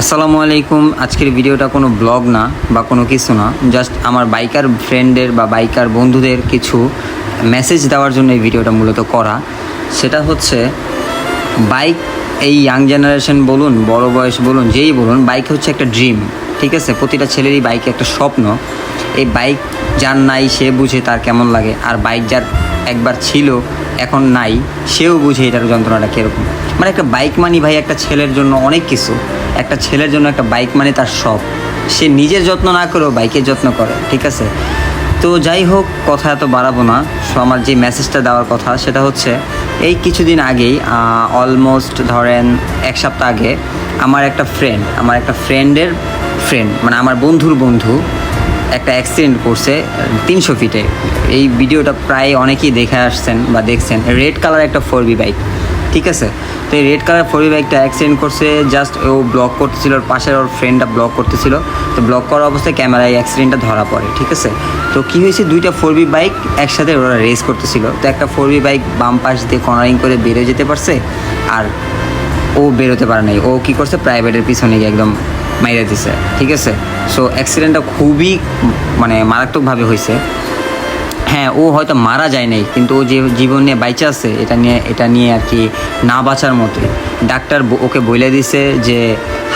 আসসালামু আলাইকুম। আজকের ভিডিওটা কোনো ব্লগ না বা কোনো কিছু না। জাস্ট আমার বাইকার ফ্রেন্ডের বা বাইকার বন্ধুদের কিছু মেসেজ দেওয়ার জন্য এই ভিডিওটা মূলত করা। সেটা হচ্ছে, বাইক এই ইয়াং জেনারেশন বলুন, বড় বয়স বলুন, যেই বলুন, বাইক হচ্ছে একটা ড্রিম ঠিক আছে? প্রতিটা ছেলেরই বাইক একটা স্বপ্ন। এই বাইক যার নাই সে বুঝে তার কেমন লাগে। আর বাইক যার একবার ছিল, এখন নাই। সেও বুঝে এটার যন্ত্রণাটা কীরকম। মানে একটা বাইক মানি ভাই, একটা ছেলের জন্য অনেক কিছু। একটা ছেলের জন্য একটা বাইক মানে তার শখ। সে নিজের যত্ন না করেও বাইকের যত্ন করে, ঠিক আছে? তো যাই হোক, কথা এত বাড়াবো না। সো আমার যে মেসেজটা দেওয়ার কথা, সেটা হচ্ছে, এই কিছুদিন আগেই অলমোস্ট ধরেন এক সপ্তাহ আগে, আমার একটা ফ্রেন্ড আমার একটা ফ্রেন্ডের ফ্রেন্ড মানে আমার বন্ধুর বন্ধু একটা অ্যাক্সিডেন্ট করছে, তিনশো ফিটে এই ভিডিওটা প্রায় অনেকেই দেখে আসছেন বা দেখছেন। রেড কালার একটা ফোর বি বাইক ঠিক আছে? তো এই রেড কালার ফোর বি বাইকটা অ্যাক্সিডেন্ট করছে জাস্ট ও ব্লক করতেছিল, ওর পাশের ওর ফ্রেন্ডটা ব্লক করতেছিল। তো ব্লক করার অবস্থায় ক্যামেরায় অ্যাক্সিডেন্টটা ধরা পড়ে, ঠিক আছে? তো কী হয়েছে? দুইটা ফোর বি বাইক একসাথে ওরা রেস করতেছিল। তো একটা ফোর বি বাইক বাম পাশ দিয়ে কর্নারিং করে বেরিয়ে যেতে পারছে, আর ও বেরোতে পারে নাই। ও কী করছে? প্রাইভেটের পিছনে গিয়ে একদম মাইরে দিছে। ঠিক আছে? সো অ্যাক্সিডেন্টটা খুবই মানে মারাত্মকভাবে হয়েছে হ্যাঁ ও হয়তো মারা যায় নাই, কিন্তু ও যে জীবন নিয়ে বাইচে আছে, এটা নিয়ে এটা নিয়ে আর কি না বাঁচার মতোই ডাক্তার ওকে বলে দিছে যে,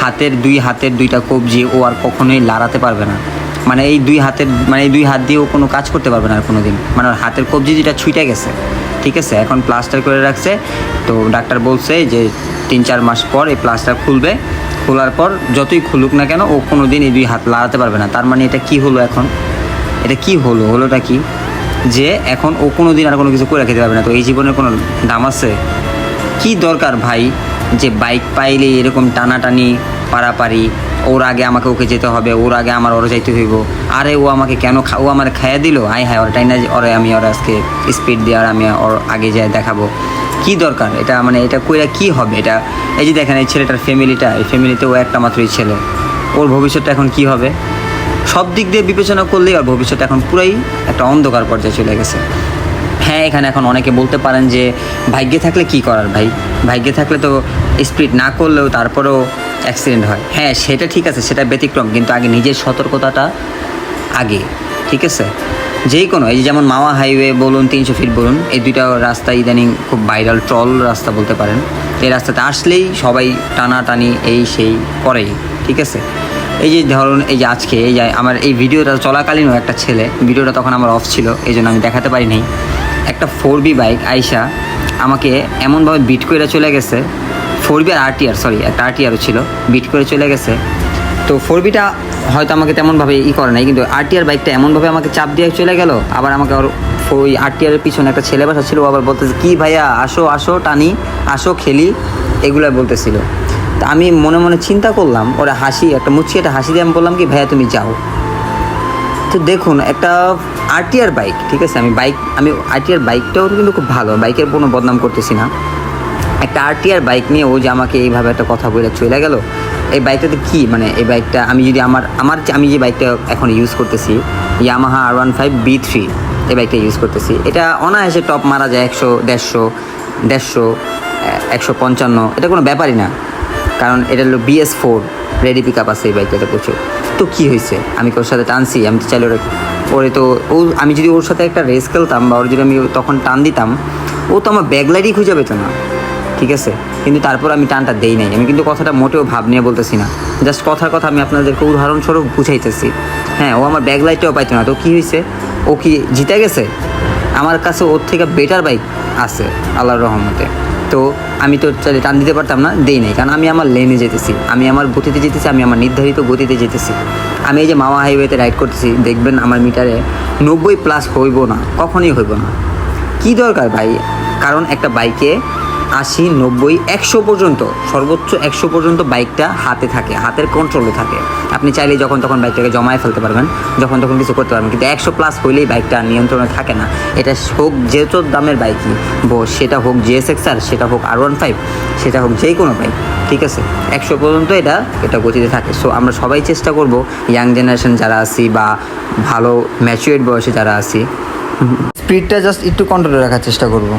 হাতের দুই হাতের দুইটা কবজি ও আর কখনোই লাড়াতে পারবে না। মানে এই দুই হাতের মানে এই দুই হাত দিয়ে ও কোনো কাজ করতে পারবে না আর কোনো দিন মানে ওর হাতের কবজি যেটা ছুটে গেছে। ঠিক আছে, এখন প্লাস্টার করে রাখছে। তো ডাক্তার বলছে যে তিন চার মাস পর এই প্লাস্টার খুলবে। খোলার পর যতই খুলুক না কেন, ও কোনো দিন এই দুই হাত লাড়াতে পারবে না। তার মানে এটা কি হলো এখন? এটা কি হলো? হলোটা কি? যে এখন ও কোনো দিন আর কোনো কিছু করে খেতে পারবে না। তো এই জীবনের কোনো দাম আছে? কি দরকার ভাই যে বাইক পাইলে এরকম টানাটানি, পারাপারি ওর আগে আমাকে ওকে যেতে হবে, ওর আগে আমার ওর যাইতে হইব। আরে ও আমাকে কেন ও আমার খাইয়া দিল? আয় হায়, ওর টাইনা ওরে আমি ওর আজকে স্পিড দিয়ে আর আমি ওর আগে যাই দেখাবো। কি দরকার? এটা মানে এটা কইরা কি হবে? এটা, এই যে দেখেন এই ছেলেটার ফ্যামিলিটা এই ফ্যামিলিতে ও একটা মাত্রই ছেলে। ওর ভবিষ্যৎটা এখন কি হবে? সব দিক দিয়ে বিবেচনা করলেই ওর ভবিষ্যৎ এখন পুরাই একটা অন্ধকার পর্যায়ে চলে গেছে। হ্যাঁ এখানে এখন অনেকে বলতে পারেন যে ভাগ্যে থাকলে কি করার ভাই? ভাগ্যে থাকলে তো স্পিড না করলেও তারপরেও অ্যাক্সিডেন্ট হয়। হ্যাঁ সেটা ঠিক আছে, সেটা ব্যতিক্রম, কিন্তু আগে নিজের সতর্কতাটা আগে, ঠিক আছে? যেই কোনো, এই যেমন মাওয়া হাইওয়ে বলুন, তিনশো ফিট বলুন, এই দুইটা রাস্তা ইদানিং খুব ভাইরাল ট্রল রাস্তা বলতে পারেন। এই রাস্তাতে আসলেই সবাই টানাটানি এই সেই করেই, ঠিক আছে? এই যে ধরুন, এই যে আজকে, এই যে আমার এই ভিডিওটা চলাকালীনও একটা ছেলে, ভিডিওটা তখন আমার অফ ছিল এই জন্য আমি দেখাতে পারি নাই। একটা ফোর বি বাইক আইসা আমাকে এমনভাবে বিট করে চলে গেছে। ফোর বি আর আরটিআর সরি একটা আর আরটিআরও ছিল বিট করে চলে গেছে। তো ফোর বিটা হয়তো আমাকে তেমনভাবে ই করে নাই, কিন্তু আর আরটিআর বাইকটা এমনভাবে আমাকে চাপ দিয়ে চলে গেল, আবার আমাকে ওর ওই আরটিআরের পিছনে একটা ছেলে বাসা ছিল আবার বলতেছে, কি ভাইয়া, আসো আসো, টানি, আসো, খেলি এগুলো বলতেছিল। তা আমি মনে মনে চিন্তা করলাম, ওরা হাসি, একটা মুচকি একটা হাসি দিয়ে আমি বললাম কি, ভাইয়া, তুমি যাও। তো দেখুন, একটা আরটিআর বাইক ঠিক আছে? আমি বাইক আমি আরটিআর বাইকটাও কিন্তু খুব ভালো বাইকের কোনো বদনাম করতেছি না। একটা আরটিআর বাইক নিয়ে ও যে আমাকে এইভাবে একটা কথা বলে চলে গেল, এই বাইকটাতে কি? মানে এই বাইকটা আমি যদি আমার আমার আমি যে বাইকটা এখন ইউজ করতেছি Yamaha R one five V three এই বাইকটা ইউজ করতেছি। এটা অনায়াসে টপ মারা যায় একশো, দেড়শো দেড়শো একশো পঞ্চান্ন, এটা কোনো ব্যাপারই না। কারণ এটা হলো BS four ready pick up আছে এই বাইকটাতে প্রচুর। তো কী হয়েছে? আমি ওর সাথে টানছি? আমি তো চাইলে ওরা ওরে তো ও আমি যদি ওর সাথে একটা রেস খেলতাম বা ওর যদি আমি তখন টান দিতাম, ও তো আমার ব্যাগলাইটই খুঁজে পেতো না। ঠিক আছে? কিন্তু তারপর আমি টানটা দেই নাই। আমি কিন্তু কথাটা মোটেও ভাব নিয়ে বলতেছি না। জাস্ট কথার কথা আমি আপনাদেরকে উদাহরণস্বরূপ বুঝাইতেছি। হ্যাঁ ও আমার ব্যাগলাইটটাও পাইতো না। তো কী হয়েছে? ও কি জিতে গেছে? আমার কাছে ওর থেকে বেটার বাইক আছে, আল্লাহর রহমতে। তো আমি তো টান দিতে পারতাম না, দেই নাই। কারণ আমি আমার লেনে যেতেছি, আমি আমার গতিতে যেতেছি, আমি আমার নির্ধারিত গতিতে যেতেছি। আমি এই যে মামা হাইওয়েতে রাইড করতেছি, দেখবেন আমার মিটারে নব্বই প্লাস হইব না, কখনই হইব না। কি দরকার ভাই? কারণ একটা বাইকে আশি, নব্বই, একশো পর্যন্ত, সর্বোচ্চ একশো পর্যন্ত বাইকটা হাতে থাকে, হাতের কন্ট্রোলে থাকে। আপনি চাইলে যখন তখন বাইকটাকে জমায়ে ফেলতে পারবেন, যখন তখন কিছু করতে পারবেন, কিন্তু একশো প্লাস হইলেই বাইকটা নিয়ন্ত্রণে থাকে না। এটা হোক যেহেতু দামের বাইকই সেটা হোক জিএসএক্স আর, সেটা হোক আর ওয়ান ফাইভ সেটা হোক যেই কোনো বাইক, ঠিক আছে? একশো পর্যন্ত এটা এটা গতিতে থাকে। সো আমরা সবাই চেষ্টা করব ইয়াং জেনারেশন যারা আছি বা ভালো ম্যাচুয়েড বয়সে যারা আছি স্পিডটা জাস্ট একটু কন্ট্রোলে রাখার চেষ্টা করব।